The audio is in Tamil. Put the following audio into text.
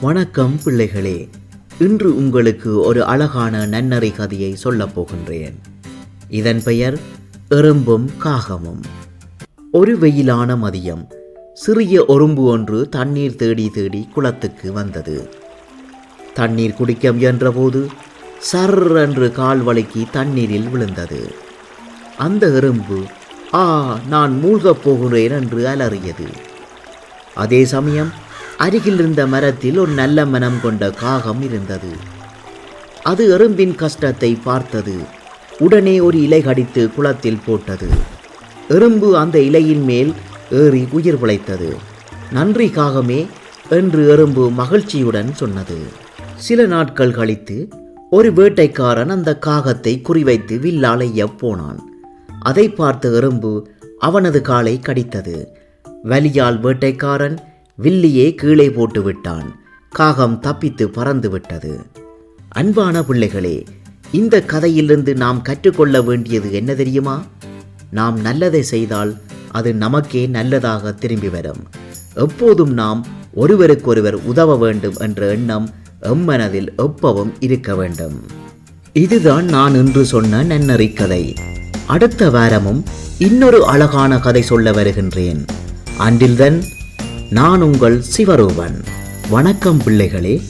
வணக்கம் பிள்ளைகளே இன்று உங்களுக்கு ஒரு அழகான நன்னறி கதையை சொல்லப் போகின்றேன். இதன் பெயர் எறும்பும் காகமும். ஒரு வெயிலான மதியம் சிறிய ஒரும்பு ஒன்று தண்ணீர் தேடி தேடி குளத்துக்கு வந்தது. தண்ணீர் குடிக்க முயன்றபோது சர் என்று கால் வழுக்கி தண்ணீரில் விழுந்தது. அந்த எறும்பு ஆ நான் மூழ்கப் போகிறேன் என்று அலறியது. அதே சமயம் அருகில் இருந்த மரத்தில் ஒரு நல்ல மனம் கொண்ட காகம் இருந்தது. அது எறும்பின் கஷ்டத்தை பார்த்தது. உடனே ஒரு இலை கடித்து குளத்தில் போட்டது. எறும்பு அந்த இலையின் மேல் ஏறி உயிர் பிழைத்தது நன்றி காகமே என்று எறும்பு மகிழ்ச்சியுடன் சொன்னது. சில நாட்கள் கழித்து ஒரு வேட்டைக்காரன் அந்த காகத்தை குறிவைத்து வில்லால் போனான். அதை பார்த்த எறும்பு அவனது காலை கடித்தது. வலியால் வேட்டைக்காரன் வில்லியே கீழே போட்டு விட்டான் காகம் தப்பித்து பறந்து விட்டது அன்பான பிள்ளைகளே இந்த கதையிலிருந்து நாம் கற்றுக்கொள்ள வேண்டியது என்ன தெரியுமா? நாம் நல்லதை செய்தால் அது நமக்கே நல்லதாக திரும்பி வரும். எப்போதும் நாம் ஒருவருக்கொருவர் உதவ வேண்டும் என்ற எண்ணம் எம்மனதில் எப்பவும் இருக்க வேண்டும். இதுதான் நான் இன்று சொன்ன நன்னறி கதை. அடுத்த வாரமும் இன்னொரு அழகான கதை சொல்ல வருகின்றேன். அன்றில்தன் நான் உங்கள் சிவரூபன். வணக்கம் பிள்ளைகளே.